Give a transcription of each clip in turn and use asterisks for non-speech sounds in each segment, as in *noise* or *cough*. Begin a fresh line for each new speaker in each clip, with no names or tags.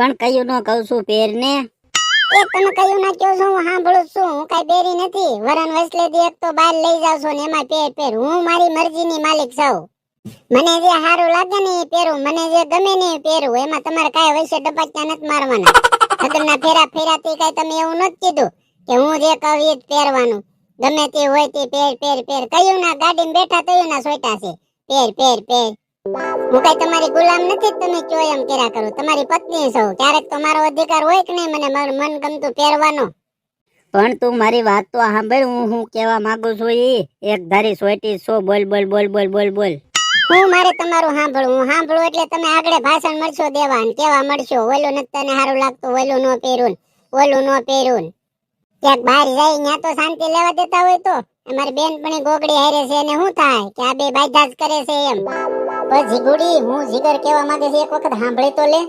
પણ કયું નો કહું છું પેર ને
એ તમે કયું ના કયો છો, હું સાંભળું છું. હું કઈ બેરી નથી. વરણ વસલે દી એક તો બહાર લઈ જાવ છો ને એમાં પહેર પહેર હું મારી મરજીની માલિક છું. મને જે સારું લાગે ને એ પહેરું મને જે ગમે ને એ પહેરું એમાં તમારે કાંઈ વૈસે ડબાક્યા નથી મારવાના. લગ્નના ફેરા ફેરાથી કાંઈ તમે એવું નથી કીધું કે હું જે કહું એ જ પહેરવાનું ગમે તે હોય તે પેર પેર પેર. કયું ના ગાડીમાં બેઠા તયું ના સોટા છે. પેર પેર પેર. હું કઈ તમારી ગુલામ નથી તમે કયો એમ કર્યા કરો? તમારી પત્ની છો. ક્યારેક તો મારો અધિકાર હોય કે નહીં? મને મારું મન ગમતું પહેરવાનો.
પણ તું મારી વાત તો સાંભળ. હું હું કહેવા માંગુ છું એ એક ધારી સોટી સો બોલ બોલ બોલ બોલ બોલ બોલ.
હું મારે તમારું સાંભળું હું સાંભળું એટલે તમે આગળ ભાષણ મળશો દેવા ને કેવા મળશો. ઓલું નથી તને સારું લાગતું. ઓલું નો પહેરું. ઓલું નો પહેરું. ક્યાંક બહાર જાય ત્યાં તો શાંતિ લેવા દેતા હોય તો. અમારી બેનપણી ગોગડી હારે છે એને શું થાય? કે આ બે ભાઈ કરે છે એમ. પણ જીગુડી હું જીગર કેવા માંગે છે એક વખત સાંભળી તો લે.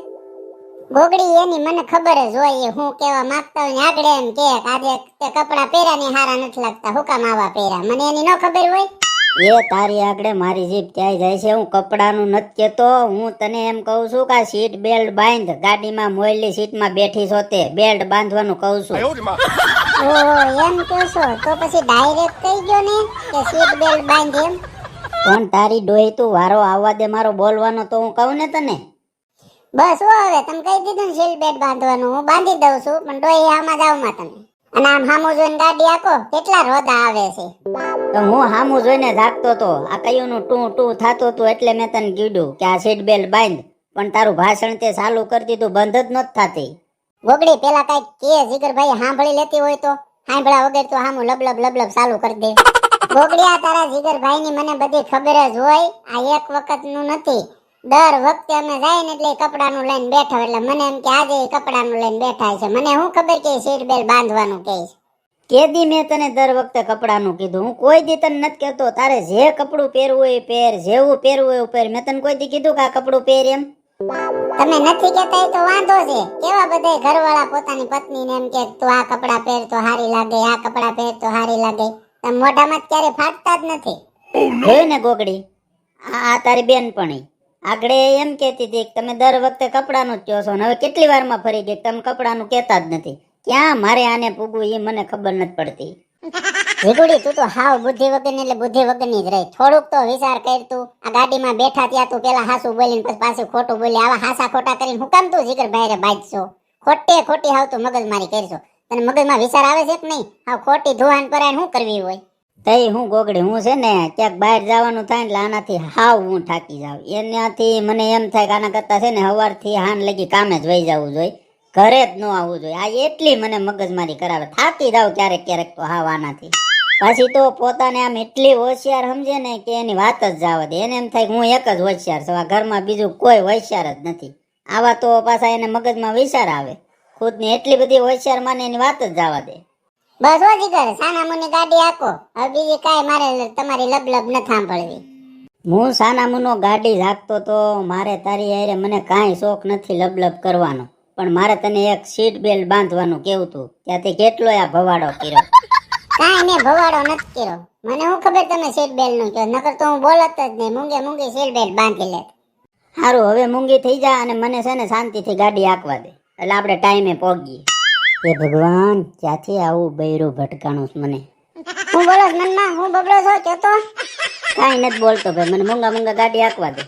ગોગડી એની મને ખબર જ હોય હું કેવા માંગતા હોય આગળ એમ કે આજે તે કપડાં પહેર્યા ને હારા નથી લાગતા હુકામ આવા પહેરા મને એની ન ખબર હોય.
એ તારી આગળ મારી જીભ ક્યાંય જાય છે હું કપડાનું નથી કહેતો. હું તને એમ કહું છું કે સીટ બેલ્ટ બાંધ ગાડીમાં મોયલી સીટમાં બેઠી છો તે બેલ્ટ બાંધવાનું કહું છું.
ઓહો એમ કહો છો તો પછી ડાયરેક્ટ કહી ગયો ને કે સીટ બેલ્ટ બાંધ એમ?
પણ તારી ડોહી તું વારો આવવા દે મારો બોલવાનો તો હું કહું ને તને.
બસ હો હવે તમે કહી દીધું ને શીલ બેટ બાંધવાનું. હું બાંધી દઉં છું પણ ડોહી આમાં જ માં તમે અને આમ હામું જોઈને ગાડી આખો કેટલા રોદા આવે છે.
તો હું હામું જોઈને જાગતો તો આ કયુંનું ટું ટું થતું હતું એટલે મેં તને કીધું કે આ સીટ બેલ્ટ બાંધ પણ તારું ભાષણ તે ચાલુ કરતી તું બંધ જ નથી થતી.
ગોગડી પેલા કંઈક કે જીગરભાઈ સાંભળી લેતી હોય તો સાંભળ્યા વગર તો હામું લબલબ લબલબ ચાલુ કરી દે. ગોગડી આ તારા જીગરભાઈ ની મને બધી ખબર જ હોય. આ એક વખતનું નથી. દર વખતે અમે જાય ને એટલે કપડાનું લઈને બેઠા એટલે મને એમ કે આજે કપડાનું લઈને બેઠા છે. મને હું ખબર કે સીટ બેલ્ટ બાંધવાનું કે
કેદી મેં તને દર વખતે કપડાનું કીધું. હું કોઈ દી તને નથી કહેતો. તારે જે કપડું પહેરવું હોય એ પહેર. જેવું પહેરવું હોય પહેર. મેં તને કોઈ દી કીધું કે આ કપડું પહેર એમ?
તમે નથી કહેતા તો વાંધો છે. કેવા બધા ઘરવાળા પોતાની પત્નીને એમ કે તું આ કપડાં પહેર તો સારી લાગે આ કપડાં પહેર તો સારી લાગે. મોઢામાં ક્યારે ફાટતા જ નથી.
હે ને ગોગડી? આ આ તારી બેનપણી. આગળ એમ કહેતી હતી કે તમે દર વખતે કપડાનું જ કહો છો ને હવે કેટલી વારમાં ફરી ગઈ? કે તમે કપડાનું કહેતા જ નથી. ક્યાં મારે આને પૂગવું એ મને ખબર નથી પડતી. *laughs*
વિગુડી તું તો હાવ બુદ્ધિ વગરની એટલે બુદ્ધિ વગરની જ રહી. થોડુંક તો વિચાર કર તું. આ ગાડીમાં બેઠા ત્યાં તું પેલા હાસું બોલીને પછી પાછું ખોટું બોલી. આવા હાસા ખોટા કરીને હું કામ તું જીગર ભાઈરે બાજશો? ખોટે ખોટી હાવ તું મગજમારી કરશો. તને મગજમાં વિચાર આવે છે કે નહીં? આ ખોટી ધુવાન પરાયણ શું કરવી હોય?
તઈ હું ગોગડી, હું છે ને ક્યાંક બહાર જવાનું થાય એટલે આનાથી હાવ હું થાકી જાઉં. એનાથી મને એમ થાય કે આના કરતા છે ને સવારથી હાન લગી કામે જ વહી જવું જોઈએ. ઘરે જ ન આવવું જોઈએ. આ એટલી મને મગજમારી કરાવે. થાકી જાઉં ક્યારેક ક્યારેક તો હાવ આનાથી. પાછી તો પોતાને આમ એટલી હોશિયાર સમજે ને કે એની વાત જ જવા દે. એને એમ થાય કે હું એક જ હોશિયાર છું. આ ઘરમાં બીજું કોઈ હોશિયાર જ નથી. આવા તો પાછા એને મગજમાં વિચાર આવે. ખુદની એટલી બધી હોશિયાર માને એની વાત જ જવા દે.
બસ હો જીગર સાના મુની ગાડી આકો હવે બીજી કાંઈ મારે તમારી લબલબ ન સાંભળવી.
હું સાનામુનો ગાડી રાખતો તો મારે તારી અરે મને કાંઈ શોખ નથી લબલબ કરવાનો. પણ મારે તને એક સીટ બેલ્ટ બાંધવાનું કેવું તું ત્યાંથી કેટલો આ ભવાડો કર્યો.
કાંઈ મેં ભવાડો નથી કર્યો. મને હું ખબર તમે સીટ બેલ્ટનું કહો? નકર તો હું બોલત જ નહીં. મૂંગે મૂંગે સીટ બેલ્ટ બાંધી લે
સારું હવે મૂંગી થઈ જા અને મને છે ને શાંતિથી ગાડી આંકવા દે. એટલે આપણે ટાઈમે પહોંચીએ એ ભગવાન, ક્યાંથી આવું બૈરું ભટકાણું મને?
હું બોલો નન્ના હું બબડો છો, કેતો?
કાંઈ નથી બોલતો ભાઈ, મને મૂંગા મૂંગા ગાડી આંકવા દે.